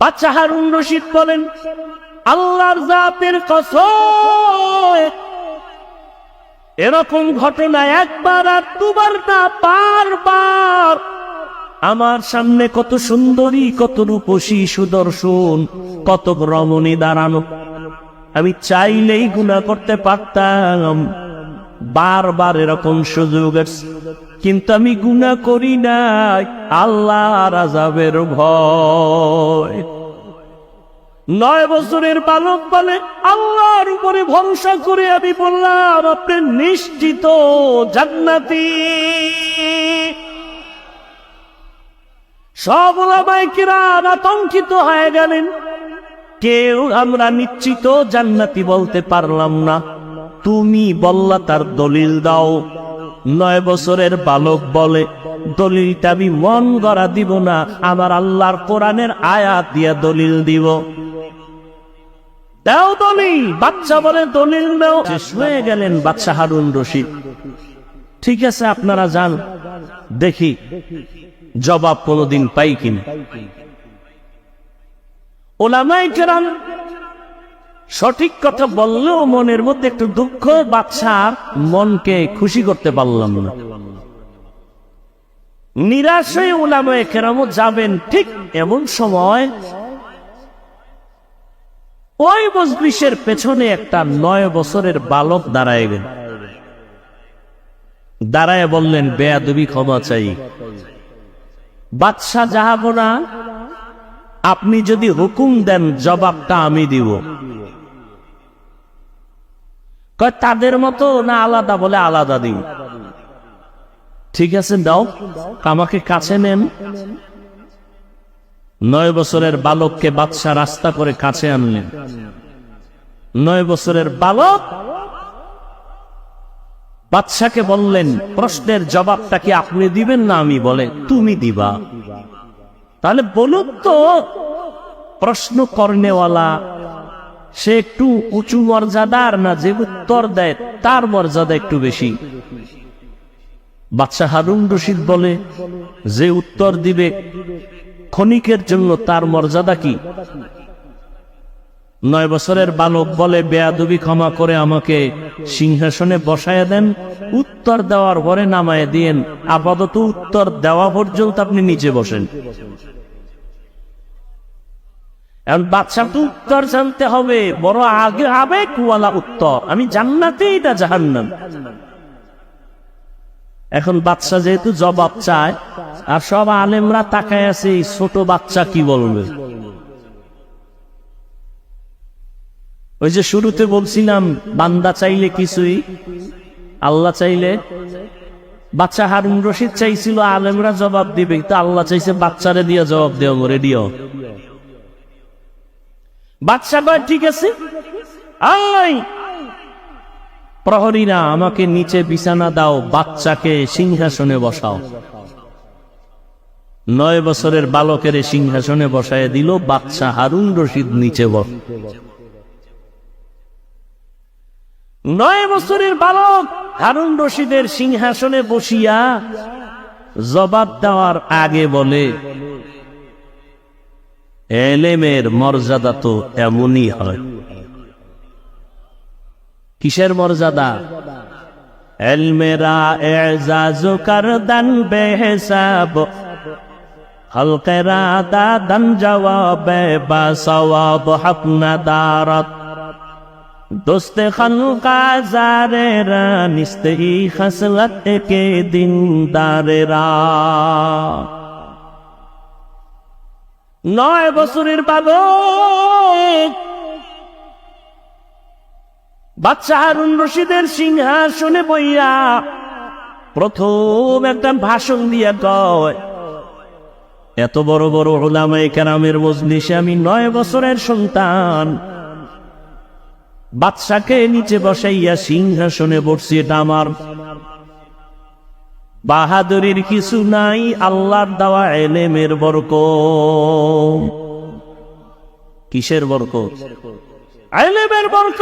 বাচ্চা রশিদ বলেন, আল্লাহর জাতের কসম, এরকম ঘটনা একবার আর দুবার না, বারবার আমার সামনে কত সুন্দরী, কত রূপসী সুদর্শন, কত রমণী দাঁড়ানো আমি চাইলেই গুণা করতে পারতাম বারবার এরকম সুযোগ। কিন্তু আমি গুণা করি নাই আল্লাহ রাজাবের ভয়। নয় বছরের বালক বলে আল্লাহর উপরে ভরসা করে আমি বললাম, আপনি নিশ্চিত জান্নাতি? সব ওলামাইকেরা আতঙ্কিত হয়ে গেলেন। কেউ আমরা নিশ্চিত জান্নাতি বলতে পারলাম না। তুমি বল্লা তার দলিল দাও। নয় বছরের বালক বলে, দলিলটা আমি মন গড়া দিব না, আমার আল্লাহর কোরআনের আয়াত দিয়া দলিল দিব। দাও দলিল, বাচ্চা বলে দলিল দাও। শেষ হয়ে গেলেন বাচ্চা হারুন রশিদ। ঠিক আছে, আপনারা যান, দেখি জবাব কোনোদিন পাই কিনা। ওলামাই কেরাম সঠিক কথা বললেও মনের মধ্যে একটু দুঃখ বাচ্চার মনকে খুশি করতে পারলাম না। নিরাশ হয়ে ওলামায় কেরামও যাবেন ঠিক এমন সময় ওই মজলিসের পেছনে একটা নয় বছরের বালক দাঁড়ায় গেল। দাঁড়ায় বললেন, বেয়াদবি, ক্ষমা চাই। বাদশাহ জাহাবনা আপনি যদি হুকুম দেন, জবাবটা আমি দিব। তাদের মতো না আলাদা বলে আলাদা দিন। ঠিক আছে, দাও। আমাকে কাছে নেন। নয় বছরের বালককে বাদশা রাস্তা করে কাছে আনলেন। নয় বছরের বালক বাদশাকে বললেন, প্রশ্নের জবাবটা কি আপনি দিবেন না আমি বলে, তুমি দিবা। তাহলে বলুন তো প্রশ্ন করনেওয়ালা সে একটু উঁচু মর্যাদার না যে উত্তর দেয়, তার মর্যাদা একটু বেশি। বাচ্চা হারুন রশিদ বলে, যে উত্তর দিবে ক্ষণিকের জন্য তার মর্যাদা কি? নয় বছরের বালক বলে, বেয়াদবি ক্ষমা করে আমাকে সিংহাসনে বসায় দেন, উত্তর দেওয়ার পরে নামায় দিয়েন, আপাতত উত্তর দেওয়া পর্যন্ত আপনি নিচে বসেন। এখন তো উত্তর জানতে হবে, বড় আগে আবেগওয়ালা উত্তর। আমি জান্নাতে এটা জাহান্নাম। এখন বাচ্চা যেহেতু জবাব চায়, আর সব আলেমরা তাকায় আছে ছোট বাচ্চা কি বলবে? ওই যে শুরুতে বলছিলাম, বান্দা চাইলে কিছুই, আল্লাহ চাইলে। বাচ্চা হারুন রশিদ চাইছিল, আলেমরা জবাব দিবে, কিন্তু আল্লাহ চাইছে বাচ্চারে দিয়ে জবাব দেও রেডিও বাচ্চা কয়, ঠিক আছে। প্রহরীরা, আমাকে নিচে বিছানা দাও, বাচ্চাকে সিংহাসনে বসাও। নয় বছরের বালকের সিংহাসনে বসায় দিল বাচ্চা হারুন রশিদ নিচে বস। নয় বছরের বালক হারুন রশিদের সিংহাসনে বসিয়া জবাব দেওয়ার আগে বলে এলেমের মর্যাদা তো এমনই হয়। কিসের মর্যাদা? এলমেরা এজাজ কারদান বেহেসাব হলকেরা দাদান জবাব বা সওয়াব হাপনা দারত। দোস্তে খানকা জারেরা নিস্তে ই খসলত কে দিন দারেরা নয় বছরের বালক বাচ্চা হারুন রশিদের সিংহাসনে বইয়া প্রথম একটা ভাষণ দিয়া কয়, এত বড় বড় ওলামাই কেরামের মজলিসে আমি নয় বছরের সন্তান। বাদশাকে নিচে বসাইয়া সিংহাসনে বসছি, এটা আমার বাহাদুরির কিছু নাই, আল্লাহর দেওয়া এলেমের বরক কিসের বরক এলেমের বরক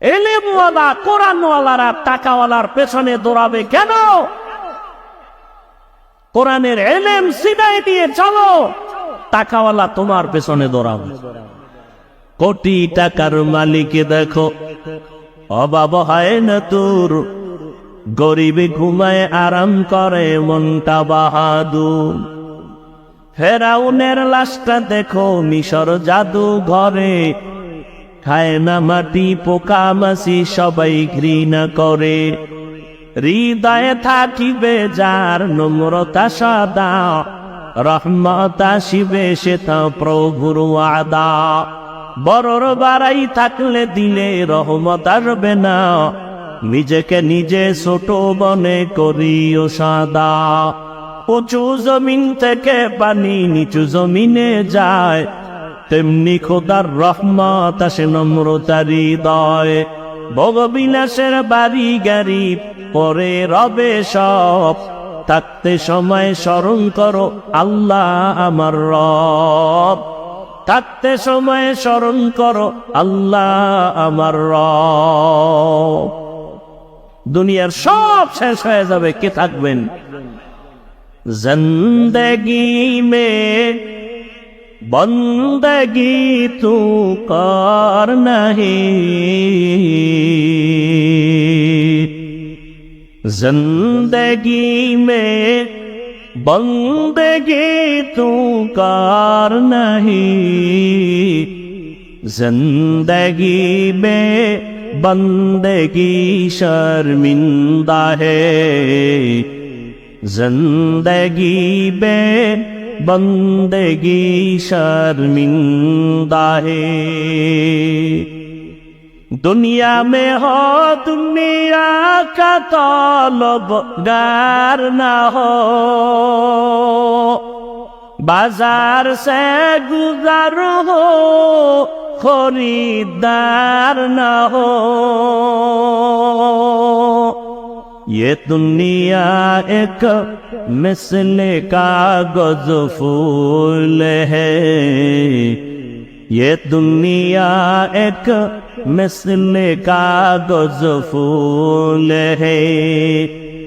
এলেমওয়ালা, কোরআনওয়ালারা টাকাওয়ালার পেছনে দৌড়াবে কেন? কোরআনের এলেম সিদায় দিয়ে চলো। টাকাওয়ালা তোমার পেছনে দৌড়াবে। কোটি টাকার মালিকে দেখো, অভাব হয় না তোর। গরিবে ঘুমায় আরাম করে, মনটা বাহাদুর। ফেরাউনের লাশটা দেখো, মিশর জাদু ঘরে। খায় না মাটি, পোকা মাসি সবাই ঘৃণা করে। হৃদয়ে থাকিবে যার নম্রতা সদা, রহমত আসিবে সে তা প্রভুর আদা বড়র বাড়াই থাকলে দিলে রহমত আসবে না। নিজেকে নিজে ছোট মনে করিও সাদা। উঁচু জমিন থেকে পানি নিচু জমিনে যায়। তেমনি খোদার রহমত আসে নম্রতার হৃদয়। ভোগবিলাসের বাড়ি গাড়ি পরে রবে সব। থাকতে সময় স্মরণ করো আল্লাহ আমার রব। থাকতে সময় স্মরণ করো আল্লাহ আমার রব। দুনিয়ার সব শেষ হয়ে যাবে কে থাকবেন জিন্দগি মে বন্দগি তু কর নহি জিন্দগি মে বন্দগি তু কর নহি জিন্দগি মে بندگی شرمندہ ہے زندگی بے بندگی شرمندہ ہے دنیا میں ہو دنیا کا طالب گار نہ ہو بازار سے گزار ہو খরিদার न हो ये दुनिया एक मिसल कागज़ फूल है ये दुनिया एक मिसल कागज़ फूल है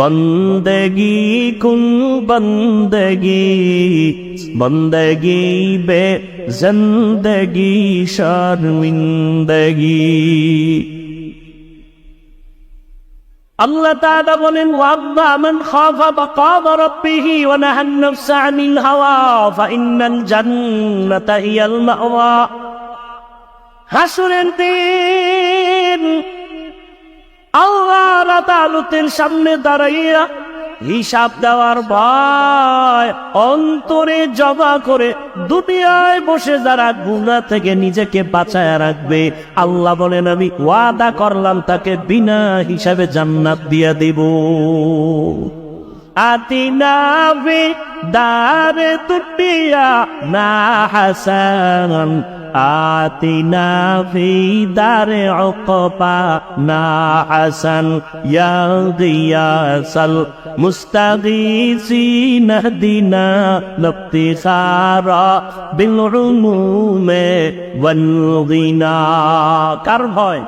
বন্দগি কুন বন্দগি বন্দগি বে জন্দগি শর্মিন্দগি। আল্লাহ তাআলা বলেন ওয়াব্বা মান খাফা মাকাম রাব্বিহি ওয়া নাহা আন-নাফসা আনিল হাওয়া, ফা ইন্নাল জান্নাতা হিয়াল মাওয়া। হাসরের দিন আল্লাহ আদালতের সামনে দাঁড়াইয়া হিসাব দেওয়ার ভয়, অন্তরে জমা করে দুনিয়ায় বসে যারা গুণা থেকে নিজেকে বাঁচায় রাখবে, আল্লাহ বলেন, আমি ওয়াদা করলাম তাকে বিনা হিসাবে জান্নাত দিয়া দেব। আতিনা বি দারে দুনিয়া না হাসান آتنا في دار عقبى نا حسن يا غياس المستغيثين اهدنا لافتخارا بالعلوم والغنى কার ভয়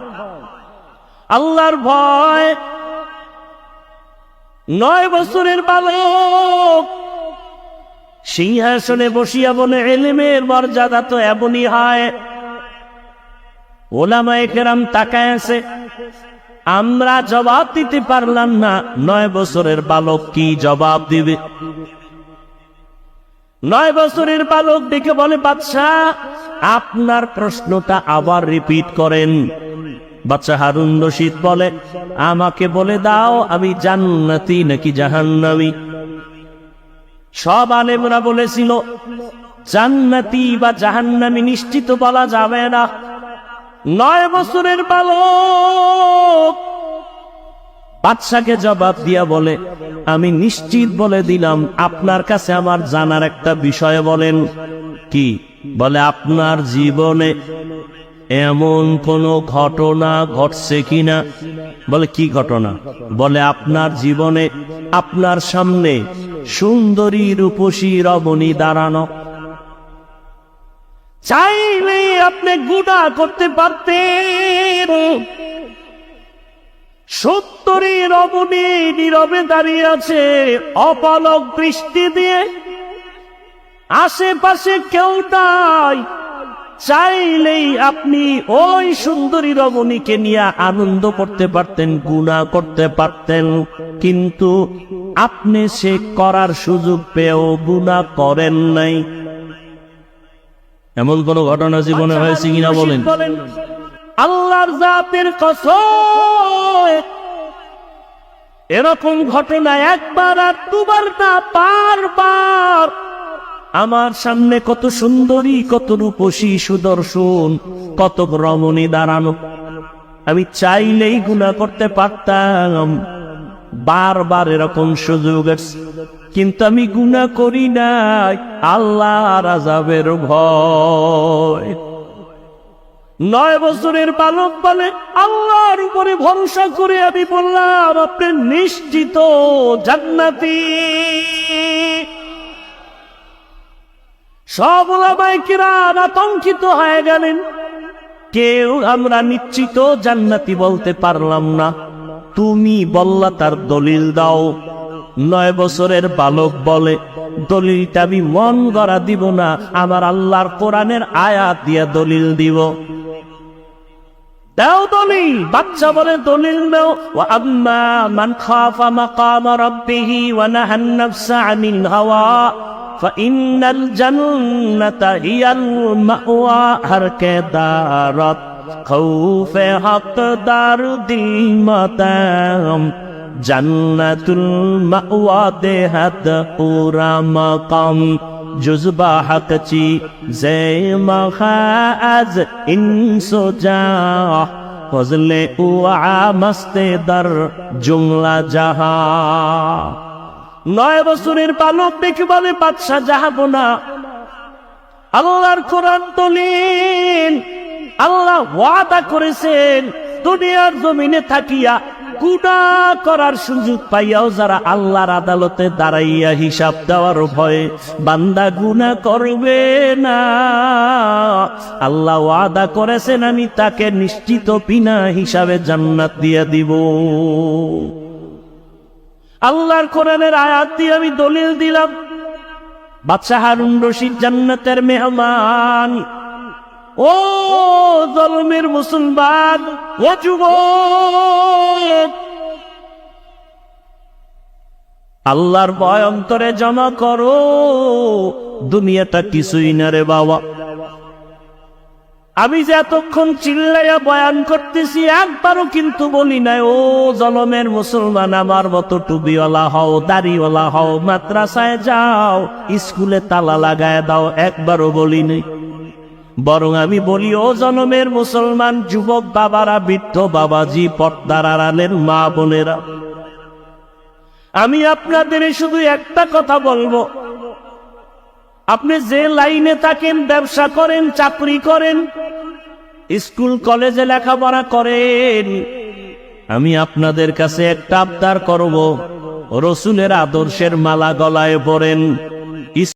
আল্লাহর ভয় নয় বছরের বালক। সিংহাসনে বসিয়া বলে এলেমের মর্যাদা তো এমনই হয়। ওলামায়ে কেরাম তাকায় আছে। আমরা জবাব দিতে পারলাম না, নয় বছরের বালক কি জবাব দিবে? নয় বছরের বালক দেখে বলে বাচ্চা আপনার প্রশ্নটা আবার রিপিট করেন। বাচ্চা হারুন রশিদ বলে, আমাকে বলে দাও, আমি জান্নাতি নাকি জাহান্নামী? সব আলেমরা বলেছিল, জান্নাতি বা জাহান্নামি নিশ্চিত বলা যাবে না। নয় বছরের বালক। বাদশাকে জবাব দিয়া বলে, আমি নিশ্চিত বলে দিলাম, আপনার কাছে আমার জানার একটা বিষয় বলেন। কি? বলে, আপনার জীবনে এমন কোন ঘটনা ঘটছে কিনা? বলে, কি ঘটনা? বলে, আপনার জীবনে, আপনার সামনে সুন্দরী রূপসী রমণী দাঁড়ানো। চাইলে আপনি গুণা করতে পারতেন। সত্তরী রমণী নীরবে দাঁড়িয়ে আছে, অপালক দৃষ্টি দিয়ে। আশেপাশে কেউ নাই চাইলেই আপনি ওই সুন্দরী রমণীকে নিয়ে আনন্দ করতে পারতেন গুণা করতে পারতেন কিন্তু আপনি সে করার সুযোগ পেয়েও গুণা করেন নাই। এমন কোন ঘটনা জীবনে হয়েছে কিনা বলেন আল্লাহর জাতের কসম এরকম ঘটনা একবার আর দুবার না বারবার আমার সামনে কত সুন্দরী, কত রূপসী সুদর্শন, কত রমণী দাঁড়ানো। আমি চাইলেই গুণা করতে পারতাম, বারবার এরকম সুযোগ। কিন্তু আমি গুণা করি নাই আল্লাহ রাজাবের ভয়। নয় বছরের বালক বলে আল্লাহর উপরে ভরসা করে আমি বললাম, আপনি নিশ্চিত জান্নাতি। সব কিরাম আতঙ্কিত হয়ে গেলেন। কেউ আমরা নিশ্চিত জান্নাতি বলতে পারলাম না। তুমি বললা তার দলিল দাও। নয় বছরের বালক বলে, দলিলটা আমি মন গড়া দিব না, আমার আল্লাহর কোরআনের আয়াত দিয়ে দলিল দিব। দাও দলিল। বাচ্চা বলে, দলিল দাও। আম্মা মান খাফা মাকাম রাব্বিহি ওয়া নাহান নাফসা আনিল হাওয়া। فإن الجنة هي المأوى هر کے دارت خوف حق دار دل ماتم جنت المأوى دهت پورا مقام جزبا حق چی زی مخاز انسو جا فضل اوعا مست در جملہ جہاں নয় বছরের বালক দেখে বলে বাদশাহ যাহাবো না। আল্লাহর কোরআন তলিন আল্লাহ ওয়াদা করেছেন, দুনিয়ার জমিনে থাকিয়া গুণা করার সুযোগ পাইয়াও যারা আল্লাহর আদালতে দাঁড়াইয়া হিসাব দেওয়ার ভয়ে, বান্দা গুণা করবে না। আল্লাহ ওয়াদা করেছেন, আমি তাকে নিশ্চিত বিনা হিসাবে জান্নাত দিয়ে দিব। আল্লাহর কোরআনের আয়াত দিয়ে আমি দলিল দিলাম। বাদশাহ হারুন রশিদ জান্নাতের মেহমান। ও জলমের মুসলমান, ও যুবক! আল্লাহর ভয় অন্তরে জমা করো। দুনিয়াটা কিছুই না রে বাবা। আমি যে এতক্ষণ চিল্লাইয়া বয়ান করতেছি, একবারও কিন্তু বলি নাই, ও জলমের মুসলমান, আমার মতো টুবিওয়ালা হও, দাড়িওয়ালা হও, মাদ্রাসায় যাও, স্কুলে তালা লাগায় দাও, একবারও বলি নাই। বরং আমি বলি, ও জনমের মুসলমান, যুবক বাবারা, বৃদ্ধ বাবাজি, পর্দার আড়ালের মা বোনেরা, আমি আপনাদের শুধু একটা কথা বলব। আপনি যে লাইনে থাকেন, ব্যবসা করেন, চাকরি করেন, স্কুল, কলেজে লেখাপড়া করেন, আমি আপনাদের কাছে একটা আবদার করব। রসুলের আদর্শের মালা গলায় পড়েন